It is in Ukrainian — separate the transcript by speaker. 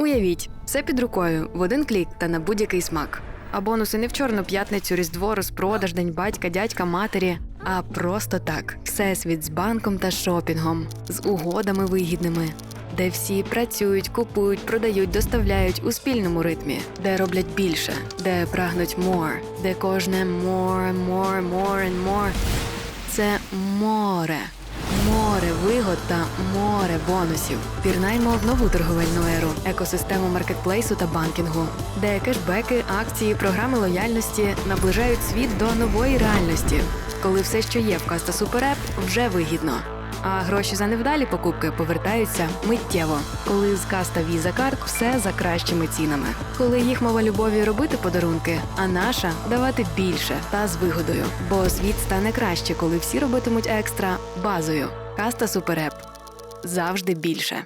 Speaker 1: Уявіть, все під рукою в один клік та на будь-який смак. А бонуси не в чорну п'ятницю, різдво, розпродаж, день батька, дядька, матері, а просто так. Всесвіт з банком та шопінгом, з угодами вигідними, де всі працюють, купують, продають, доставляють у спільному ритмі, де роблять більше, де прагнуть more, де кожне more, more, more and more – це море. Море вигод та море бонусів. Пірнаймо в нову торговельну еру, екосистему маркетплейсу та банкінгу, де кешбеки, акції, програми лояльності наближають світ до нової реальності, коли все, що є в Каста Супереп, вже вигідно. А гроші за невдалі покупки повертаються миттєво, коли з каста Visa Card все за кращими цінами. Коли їх мова любові робити подарунки, а наша давати більше та з вигодою. Бо світ стане краще, коли всі робитимуть екстра базою. Каста Супереп завжди більше.